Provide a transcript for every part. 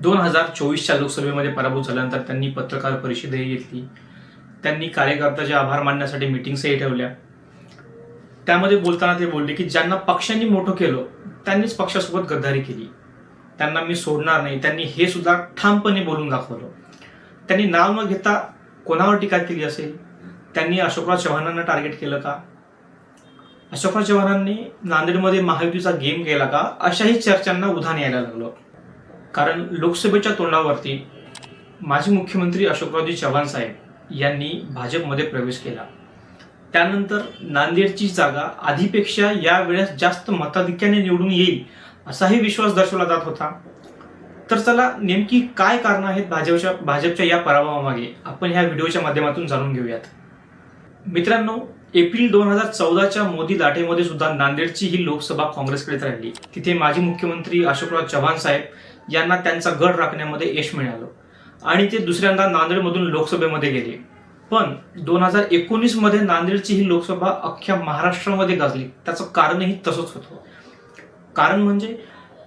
दोन हजार चोवीसच्या लोकसभेमध्ये पराभूत झाल्यानंतर त्यांनी पत्रकार परिषदही घेतली. त्यांनी कार्यकर्त्याचे आभार मानण्यासाठी मिटिंग्सही ठेवल्या. त्यामध्ये बोलताना ते बोलले की ज्यांना पक्षांनी मोठं केलं त्यांनीच पक्षासोबत गद्दारी केली. त्यांना मी सोडणार नाही. त्यांनी हे सुद्धा ठामपणे बोलून दाखवलं. त्यांनी नाव न घेता कोणावर टीका केली असेल? त्यांनी अशोकराव चव्हाणांना टार्गेट केलं का? अशोकराव चव्हाणांनी नांदेडमध्ये महायुतीचा गेम केला का? अशाही चर्चांना उधाण यायला लागलं. कारण लोकसभेच्या तोंडावरती माजी मुख्यमंत्री अशोकरावजी चव्हाण साहेब यांनी भाजपमध्ये प्रवेश केला. त्यानंतर नांदेडची जागा आधीपेक्षा यावेळेस जास्त मताधिक्याने निवडून येईल असाही विश्वास दर्शवला जात होता. तर चला नेमकी काय कारणं आहेत भाजपच्या भाजपच्या या पराभवामागे? आपण ह्या व्हिडिओच्या माध्यमातून जाणून घेऊयात. मित्रांनो एप्रिल दोन हजार चौदाच्या मोदी लाटेमध्ये सुद्धा नांदेडची ही लोकसभा काँग्रेसकडे राहिली. तिथे माजी मुख्यमंत्री अशोकराव चव्हाण साहेब यांना त्यांचा गड राखण्यामध्ये यश मिळालं. आणि ते दुसऱ्यांदा नांदेडमधून लोकसभेमध्ये गेले. पण दोन हजार एकोणीसमध्ये नांदेडची ही लोकसभा अख्ख्या महाराष्ट्रामध्ये गाजली. त्याचं कारणही तसंच होतं. कारण म्हणजे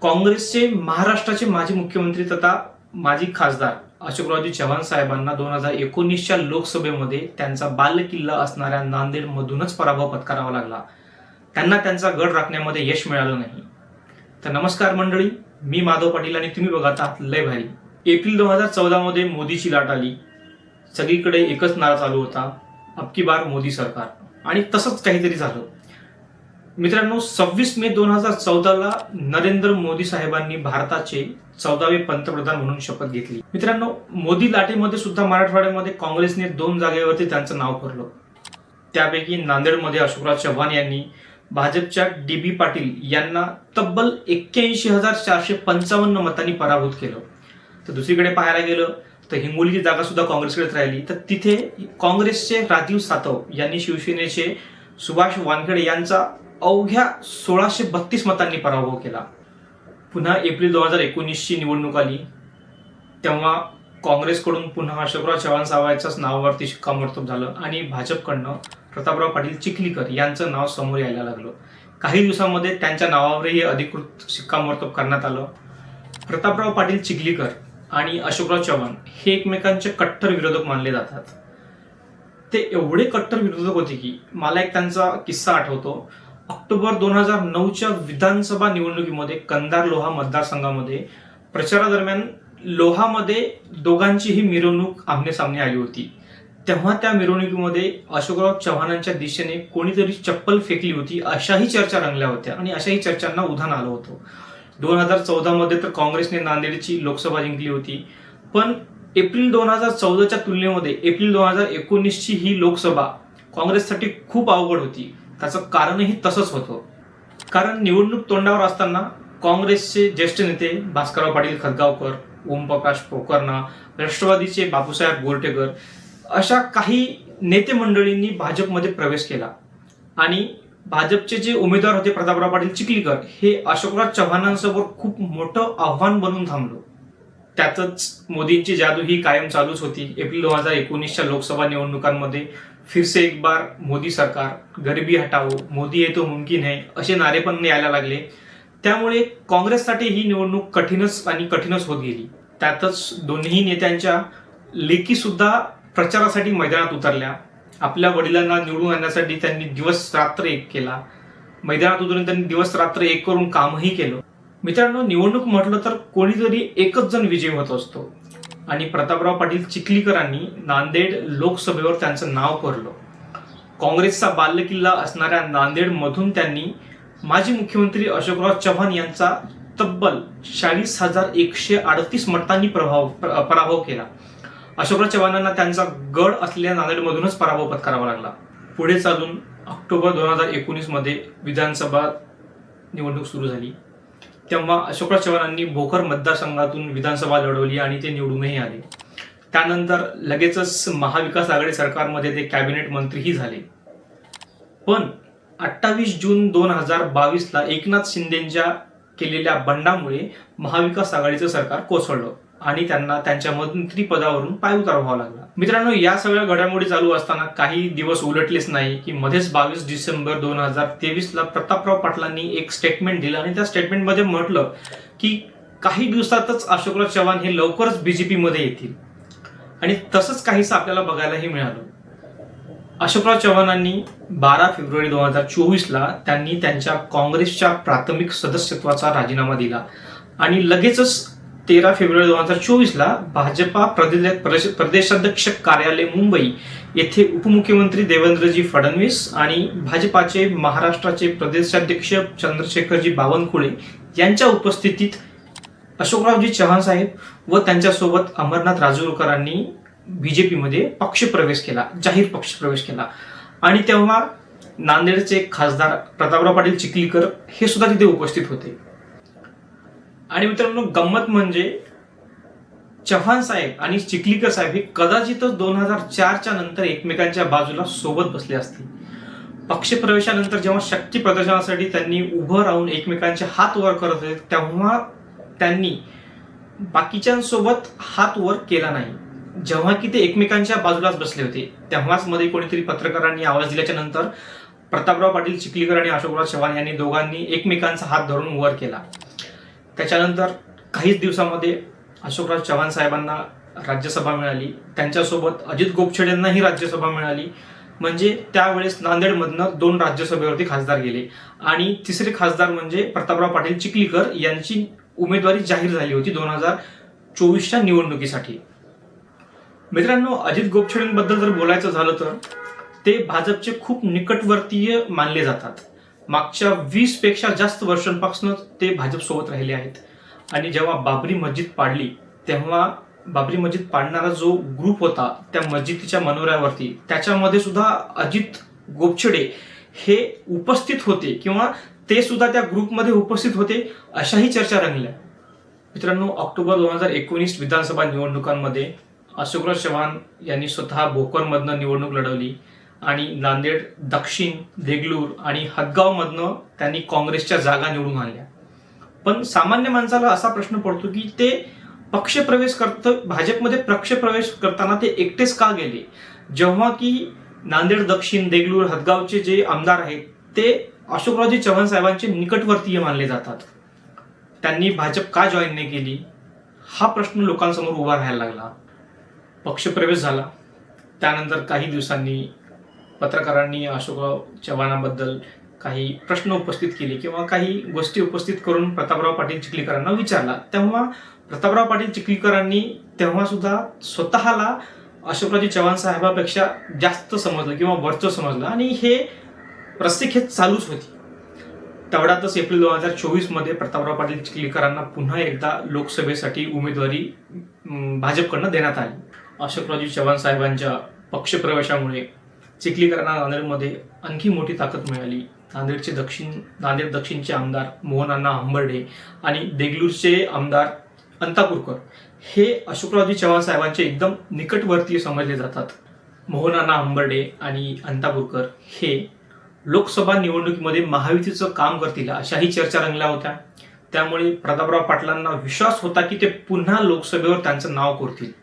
काँग्रेसचे महाराष्ट्राचे माजी मुख्यमंत्री तथा माजी खासदार अशोकरावजी चव्हाण साहेबांना दोन हजार एकोणीसच्या लोकसभेमध्ये त्यांचा बालकिल्ला असणाऱ्या नांदेडमधूनच पराभव पत्करावा लागला. त्यांना त्यांचा गड राखण्यामध्ये यश मिळालं नाही. तर नमस्कार मंडळी मी माधव पाटील आणि तुम्ही बघा आता लय भारी. एप्रिल दोन हजार चौदा मध्ये मोदीची लाट आली. सगळीकडे एकच नारा चालू होता अबकी बार मोदी सरकार. आणि तसंच काहीतरी झालं. मित्रांनो सव्वीस मे दोन हजार चौदाला नरेंद्र मोदी साहेबांनी भारताचे चौदावे पंतप्रधान म्हणून शपथ घेतली. मित्रांनो मोदी लाटेमध्ये सुद्धा मराठवाड्यामध्ये काँग्रेसने दोन जागेवरती त्यांचं नाव करलं. त्यापैकी नांदेडमध्ये अशोकराव चव्हाण यांनी भाजपच्या डी बी पाटील यांना तब्बल एक्क्याऐंशी हजार चारशे पंचावन्न मतांनी पराभूत केलं. तर दुसरीकडे पाहायला गेलं तर हिंगोलीची जागा सुद्धा काँग्रेसकडेच राहिली. तर तिथे काँग्रेसचे राजीव सातव यांनी शिवसेनेचे सुभाष वानखेडे यांचा अवघ्या सोळाशे बत्तीस मतांनी पराभव केला. पुन्हा एप्रिल दोन हजार एकोणीसची निवडणूक आली. तेव्हा काँग्रेसकडून पुन्हा अशोकराव चव्हाण साहेबांच्याच नावावरती शिक्कामोर्तब झालं आणि भाजपकडनं प्रतापराव पाटील चिखलीकर यांचं नाव समोर यायला लागलं. काही दिवसांमध्ये त्यांच्या नावावरही अधिकृत शिक्कामोर्तब करण्यात आलं. प्रतापराव पाटील चिखलीकर आणि अशोकराव चव्हाण हे एकमेकांचे कट्टर विरोधक मानले जातात. ते एवढे कट्टर विरोधक होते की मला एक त्यांचा किस्सा आठवतो. ऑक्टोबर दोन हजार नऊच्या विधानसभा निवडणुकीमध्ये कंदार लोहा मतदारसंघामध्ये प्रचारादरम्यान लोहामध्ये दोघांचीही मिरवणूक आमने सामने आली होती. तेव्हा त्या मिरवणुकीमध्ये अशोकराव चव्हाणांच्या दिशेने कोणीतरी चप्पल फेकली होती अशाही चर्चा रंगल्या होत्या आणि अशाही चर्चांना उधाण आलं होतं. दोन हजार चौदामध्ये तर काँग्रेसने नांदेडची लोकसभा जिंकली होती पण एप्रिल दोन हजार चौदाच्या तुलनेमध्ये एप्रिल दोन हजार एकोणीसची ही लोकसभा काँग्रेससाठी खूप अवघड होती. त्याचं कारणही तसंच होतं. कारण निवडणूक तोंडावर असताना काँग्रेसचे ज्येष्ठ नेते भास्करराव पाटील खतगावकर ओमप्रकाश पोकरणा राष्ट्रवादीचे बापूसाहेब गोरटेकर अशा काही नेते मंडळींनी भाजपमध्ये प्रवेश केला. आणि भाजपचे जे उमेदवार होते प्रतापराव पाटील चिखलीकर हे अशोकराव चव्हाणांसमोर खूप मोठं आव्हान बनून थांबलो. त्यातच मोदींची जादू ही कायम चालूच होती. एप्रिल दोन हजार एकोणीसच्या लोकसभा निवडणुकांमध्ये फिरसे एक बार मोदी सरकार गरिबी हटाओ मोदी येतो मुमकिन आहे असे नारे पण यायला लागले. त्यामुळे काँग्रेससाठी ही निवडणूक कठीणच आणि कठीणच होत गेली. त्यातच दोन्ही नेत्यांच्या लेखी सुद्धा प्रचारासाठी मैदानात उतरल्या. आपल्या वडिलांना निवडून आणण्यासाठी त्यांनी दिवस रात्र एक केला. मैदानात उतरून त्यांनी दिवस रात्र एक करून कामही केलं. मित्रांनो निवडणूक म्हटलं तर कोणीतरी एकच जण विजयी होत असतो. आणि प्रतापराव पाटील चिखलीकरांनी नांदेड लोकसभेवर त्यांचं नाव कोरलं. काँग्रेसचा बाल्यकिल्ला असणाऱ्या नांदेडमधून त्यांनी माजी मुख्यमंत्री अशोकराव चव्हाण यांचा तब्बल चाळीस हजार एकशे अडतीस मतांनी प्रभाव पराभव केला. अशोकराव चव्हाणांना त्यांचा गड असलेल्या नांदेडमधूनच पराभव पत्करावा लागला. पुढे चालून ऑक्टोबर दोन हजार एकोणीसमध्ये विधानसभा निवडणूक सुरू झाली. तेव्हा अशोकराव चव्हाणांनी भोकर मतदारसंघातून विधानसभा लढवली आणि ते निवडूनही आले. त्यानंतर लगेचच महाविकास आघाडी सरकारमध्ये ते कॅबिनेट मंत्रीही झाले. पण अठ्ठावीस जून दोन हजार बावीसला एकनाथ शिंदेंच्या केलेल्या बंडामुळे महाविकास आघाडीचं सरकार कोसळलं. आणि त्यांना त्यांच्या मंत्रीपदावरून पायउतार व्हावा लागला. मित्रांनो या सगळ्या घडामोडी चालू असताना काही दिवस उलटलेच नाही की मध्येच बावीस डिसेंबर दोन हजार तेवीस ला प्रतापराव पाटलांनी एक स्टेटमेंट दिलं आणि त्या स्टेटमेंटमध्ये म्हटलं की काही दिवसातच अशोकराव चव्हाण हे लवकरच बीजेपीमध्ये येतील. आणि तसंच काहीसं आपल्याला बघायलाही मिळालं. अशोकराव चव्हाणांनी बारा फेब्रुवारी दोन हजार चोवीसला त्यांनी त्यांच्या काँग्रेसच्या प्राथमिक सदस्यत्वाचा राजीनामा दिला. आणि लगेचच तेरा फेब्रुवारी दोन हजार चोवीसला भाजपा प्रदेश प्रदेश- प्रदेशाध्यक्ष कार्यालय मुंबई येथे उपमुख्यमंत्री देवेंद्रजी फडणवीस आणि भाजपाचे महाराष्ट्राचे प्रदेशाध्यक्ष चंद्रशेखरजी बावनकुळे यांच्या उपस्थितीत अशोकरावजी चव्हाण साहेब व त्यांच्यासोबत अमरनाथ राजूरकरांनी बीजेपीमध्ये पक्षप्रवेश केला जाहीर पक्षप्रवेश केला. आणि तेव्हा नांदेडचे खासदार प्रतापराव पाटील चिखलीकर हे सुद्धा तिथे उपस्थित होते. आणि मित्रांनो गंमत म्हणजे चव्हाण साहेब आणि चिखलीकर साहेब हे कदाचितच दोन हजार चारच्या नंतर एकमेकांच्या बाजूला सोबत बसले असतील. पक्षप्रवेशानंतर जेव्हा शक्ती प्रदर्शनासाठी त्यांनी उभं राहून एकमेकांचे हात वर करत होते तेव्हा त्यांनी बाकीच्यांसोबत हात वर केला नाही. जेव्हा की ते एकमेकांच्या बाजूलाच बसले होते तेव्हाच मध्ये कोणीतरी पत्रकारांनी आवाज दिल्याच्या नंतर प्रतापराव पाटील चिखलीकर आणि अशोकराव चव्हाण यांनी दोघांनी एकमेकांचा हात धरून वर केला. त्याच्यानंतर काहीच दिवसामध्ये अशोकराज चव्हाण साहेबांना राज्यसभा मिळाली. त्यांच्यासोबत अजित गोपछेड्यांनाही राज्यसभा मिळाली. म्हणजे त्यावेळेस नांदेडमधनं दोन राज्यसभेवरती खासदार गेले. आणि तिसरे खासदार म्हणजे प्रतापराव पाटील चिखलीकर यांची उमेदवारी जाहीर झाली होती दोन हजार चोवीसच्या निवडणुकीसाठी. मित्रांनो अजित गोपछेडेंबद्दल जर बोलायचं झालं तर ते भाजपचे खूप निकटवर्तीय मानले जातात. मागच्या वीसपेक्षा जास्त वर्षांपासून ते भाजपसोबत राहिले आहेत. आणि जेव्हा बाबरी मस्जिद पाडली तेव्हा बाबरी मस्जिद पाडणारा जो ग्रुप होता त्या मस्जिदीच्या मनोऱ्यावरती त्याच्यामध्ये सुद्धा अजित गोपछडे हे उपस्थित होते किंवा ते सुद्धा त्या ग्रुपमध्ये उपस्थित होते अशाही चर्चा रंगल्या. मित्रांनो ऑक्टोबर दोन हजार एकोणीस विधानसभा निवडणुकांमध्ये अशोकराव चव्हाण यांनी स्वतः भोकरमधनं निवडणूक लढवली. आणि नांदेड दक्षिण देगलूर आणि हदगावमधनं त्यांनी काँग्रेसच्या जागा निवडून आणल्या. पण सामान्य माणसाला असा प्रश्न पडतो की ते पक्षप्रवेश करत भाजपमध्ये पक्षप्रवेश करताना ते एकटेच का गेले? जेव्हा की नांदेड दक्षिण देगलूर हदगावचे जे आमदार आहेत ते अशोकरावजी चव्हाण साहेबांचे निकटवर्तीय मानले जातात. त्यांनी भाजप का जॉईन नाही केली? हा प्रश्न लोकांसमोर उभा राहायला लागला. पक्षप्रवेश झाला. त्यानंतर काही दिवसांनी पत्रकारांनी अशोकराव चव्हाणाबद्दल काही प्रश्न उपस्थित केले किंवा काही गोष्टी उपस्थित करून प्रतापराव पाटील चिखलीकरांना विचारला तेव्हा प्रतापराव पाटील चिखलीकरांनी तेव्हा सुद्धा स्वतःला अशोकरावजी चव्हाण साहेबापेक्षा जास्त समजलं किंवा वरचं समजलं आणि हे रस्सीखेच चालूच होती. तेवढ्यातच एप्रिल दोन हजार चोवीसमध्ये प्रतापराव पाटील चिखलीकरांना पुन्हा एकदा लोकसभेसाठी उमेदवारी भाजपकडनं देण्यात आली. अशोकरावजी चव्हाण साहेबांच्या पक्षप्रवेशामुळे चिखलीकरांना नांदेडमध्ये आणखी मोठी ताकद मिळाली. नांदेडचे दक्षिण नांदेड दक्षिणचे आमदार मोहनअण्णा आंबर्डे आणि देगलूरचे आमदार अंतापूरकर हे अशोकरावजी चव्हाण साहेबांचे एकदम निकटवर्तीय समजले जातात. मोहनअण्णा आंबर्डे आणि अंतापूरकर हे लोकसभा निवडणुकीमध्ये महायुतीचं काम करतील अशाही चर्चा रंगल्या होत्या. त्यामुळे प्रतापराव पाटलांना विश्वास होता की ते पुन्हा लोकसभेवर त्यांचं नाव कोरतील.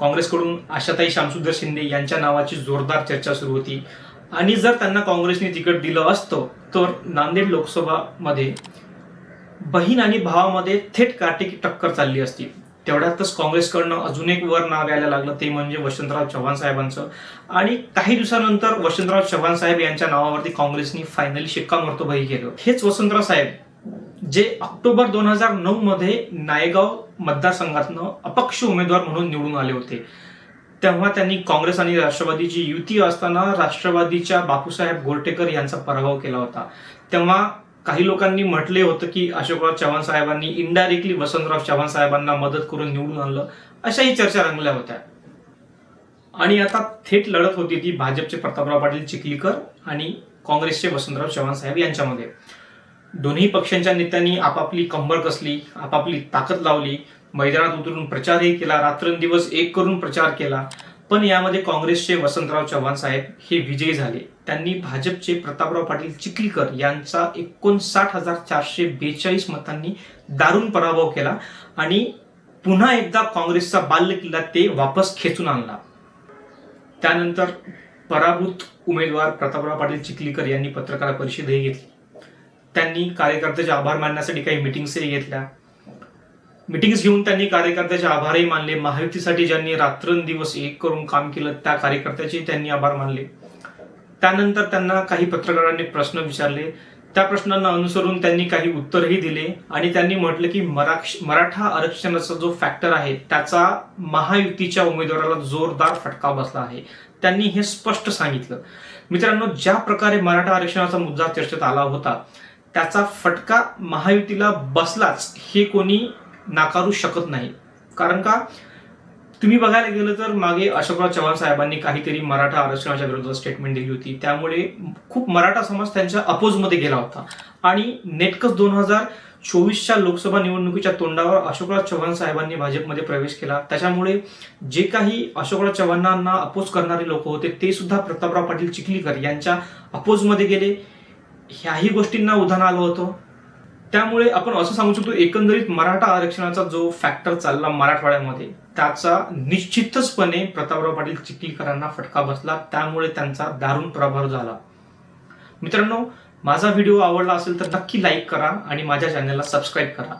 काँग्रेसकडून आशाताई शामसुंदर शिंदे यांच्या नावाची जोरदार चर्चा सुरू होती. आणि जर त्यांना काँग्रेसने तिकीट दिलं असतं तर नांदेड लोकसभामध्ये बहीण आणि भावामध्ये थेट काटेकी टक्कर चालली असती. तेवढ्यातच काँग्रेसकडनं अजून एक वर नाव यायला लागलं ते म्हणजे वसंतराव चव्हाण साहेबांचं. आणि काही दिवसानंतर वसंतराव चव्हाण साहेब यांच्या नावावरती काँग्रेसने फायनली शिक्कामोर्तबही केलं. हेच वसंतराव साहेब जे ऑक्टोबर दोन हजार नऊ मध्ये नायगाव मतदारसंघातनं अपक्ष उमेदवार म्हणून निवडून आले होते. तेव्हा त्यांनी काँग्रेस आणि राष्ट्रवादीची युती असताना राष्ट्रवादीच्या बापूसाहेब गोरटेकर यांचा पराभव केला होता. तेव्हा काही लोकांनी म्हटले होतं की अशोकराव चव्हाण साहेबांनी इनडायरेक्टली वसंतराव चव्हाण साहेबांना मदत करून निवडून आणलं. अशाही चर्चा रंगल्या होत्या. आणि आता थेट लढत होती ती भाजपचे प्रतापराव पाटील चिखलीकर आणि काँग्रेसचे वसंतराव चव्हाण साहेब यांच्यामध्ये. दोन्ही पक्षांच्या नेत्यांनी आपापली कंबर कसली आपापली ताकद लावली मैदानात उतरून प्रचारही केला रात्रंदिवस एक करून प्रचार केला. पण यामध्ये काँग्रेसचे वसंतराव चव्हाण साहेब हे विजयी झाले. त्यांनी भाजपचे प्रतापराव पाटील चिखलीकर यांचा एकोणसाठ हजार चारशे बेचाळीस मतांनी दारुण पराभव केला आणि पुन्हा एकदा काँग्रेसचा बाल्य किल्ला ते वापस खेचून आणला. त्यानंतर पराभूत उमेदवार प्रतापराव पाटील चिखलीकर यांनी पत्रकार परिषदही घेतली. त्यांनी कार्यकर्त्याचे आभार मानण्यासाठी काही मिटिंग्सही घेतल्या. मिटिंग्स घेऊन त्यांनी कार्यकर्त्याचे आभारही मानले. महायुतीसाठी ज्यांनी रात्रंदिवस एक करून काम केलं त्या कार्यकर्त्याचे त्यांनी आभार मानले. त्यानंतर त्यांना काही पत्रकारांनी प्रश्न विचारले. त्या प्रश्नांना अनुसरून त्यांनी काही उत्तरही दिले आणि त्यांनी म्हटलं की मराक्ष मराठा आरक्षणाचा जो फॅक्टर आहे त्याचा महायुतीच्या उमेदवाराला जोरदार फटका बसला आहे. त्यांनी हे स्पष्ट सांगितलं. मित्रांनो ज्या प्रकारे मराठा आरक्षणाचा मुद्दा चर्चेत आला होता त्याचा फटका महायुतीला बसलाच हे कोणी नाकारू शकत नाही. कारण का? तुम्ही बघायला गेलं तर मागे अशोकराव चव्हाण साहेबांनी काहीतरी मराठा आरक्षणाच्या विरोधात स्टेटमेंट दिली होती. त्यामुळे खूप मराठा समाज त्यांच्या अपोजमध्ये गेला होता. आणि नेटकच दोन हजार चोवीसच्या लोकसभा निवडणुकीच्या तोंडावर अशोकराव चव्हाण साहेबांनी भाजपमध्ये प्रवेश केला. त्याच्यामुळे जे काही अशोकराव चव्हाणांना अपोज करणारे लोक होते ते सुद्धा प्रतापराव पाटील चिखलीकर यांच्या अपोजमध्ये गेले. ह्याही गोष्टींना उधाण आलं होतं. त्यामुळे आपण असं सांगू शकतो एकंदरीत मराठा आरक्षणाचा जो फॅक्टर चालला मराठवाड्यामध्ये त्याचा निश्चितचपणे प्रतापराव पाटील चिखलीकरांना फटका बसला त्यामुळे त्यांचा दारुण प्रभाव झाला. मित्रांनो माझा व्हिडिओ आवडला असेल तर नक्की लाईक करा आणि माझ्या चॅनलला सबस्क्राईब करा.